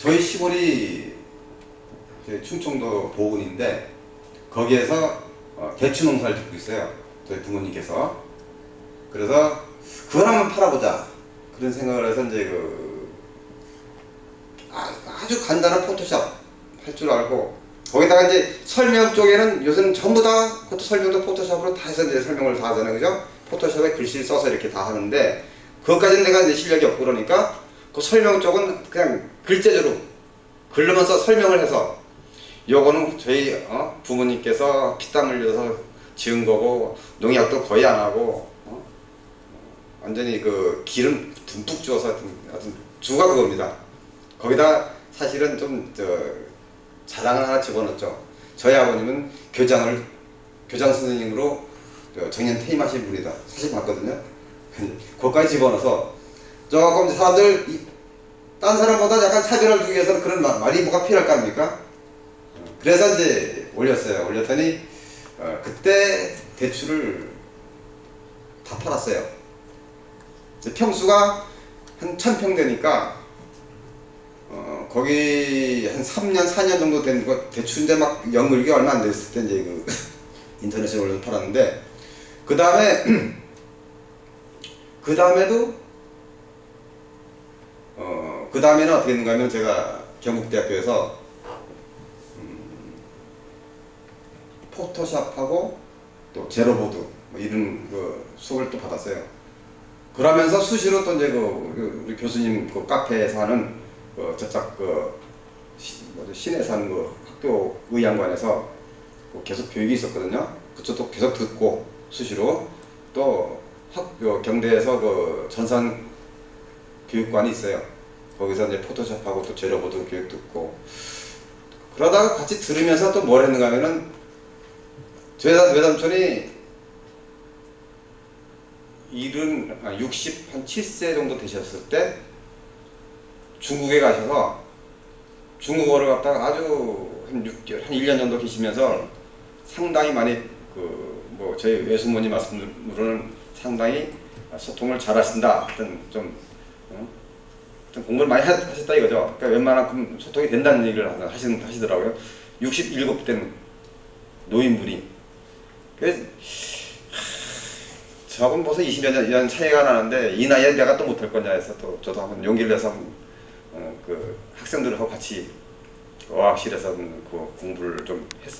저희 시골이 충청도 보은인데 거기에서 어, 대추 농사를 짓고 있어요. 저희 부모님께서. 그래서 그걸 한번 팔아보자. 그런 생각을 해서 이제 그 아, 아주 간단한 포토샵 할 줄 알고 거기다가 이제 설명 쪽에는 요새는 전부 다 그것도 설명도 포토샵으로 다 해서 이제 설명을 다 하잖아요. 그죠? 포토샵에 글씨 써서 이렇게 다 하는데 그것까지는 내가 이제 실력이 없고 그러니까 그 설명 쪽은 그냥 글재주로 글로만 써 설명을 해서 요거는 저희 어? 부모님께서 피땀 흘려서 지은 거고 농약도 거의 안 하고 어? 완전히 그 기름 듬뿍 주어서 하여튼, 주가 그겁니다. 거기다 사실은 좀 저 자랑을 하나 집어넣었죠. 저희 아버님은 교장을 교장 선생님으로 저 정년 퇴임하신 분이다. 사실 봤거든요. 그것까지 집어넣어서 조금 사람들 이- 딴 사람보다 약간 차별을 주기 위해서는 그런 마- 말이 뭐가 필요할 거 아닙니까? 그래서 이제 올렸어요. 올렸더니 어, 그때 대출을 다 팔았어요. 이제 평수가 한 천평 되니까 어, 거기 한 3년, 4년 정도 된 거 대출인데 막 연물기 얼마 안 됐을 때 이제 그 인터넷에 올려서 팔았는데 그 다음에 그 다음에도 어, 그 다음에는 어떻게 했는가 하면 제가 경북대학교에서 포토샵하고 또 제로보드 뭐 이런 그 수업을 또 받았어요. 그러면서 수시로 또 이제 그 우리- 우리 교수님 그 카페에서 하는 그 저쪽 그 시, 뭐지 신해산 그 학교 의양관에서 그 계속 교육이 있었거든요. 그쪽도 계속 듣고 수시로 또 학교 경대에서 그 전산 교육관이 있어요. 거기서 이제 포토샵하고 또 제로보드 교육 듣고 그러다가 같이 들으면서 또 뭘 했는가 하면은 제 외삼- 외삼촌이 일은 한 60, 한 7세 정도 되셨을 때 중국에 가셔서 중국어를 갖다가 아주 한 6개월, 한 1년 정도 계시면서 상당히 많이 그 뭐 저희 외숙모님 말씀으로는 상당히 소통을 잘 하신다. 하여튼 좀 어? 하여튼 공부를 많이 하- 하셨다 이거죠. 그러니까 웬만큼 소통이 된다는 얘기를 하시, 하시더라고요. 67된 노인분이. 저건 벌써 20여 년, 년 차이가 나는데 이 나이에 내가 또 못할 거냐 해서 또 저도 한번 용기를 내서 한번 어, 그 학생들하고 같이 어학실에서 그 공부를 좀 했어요.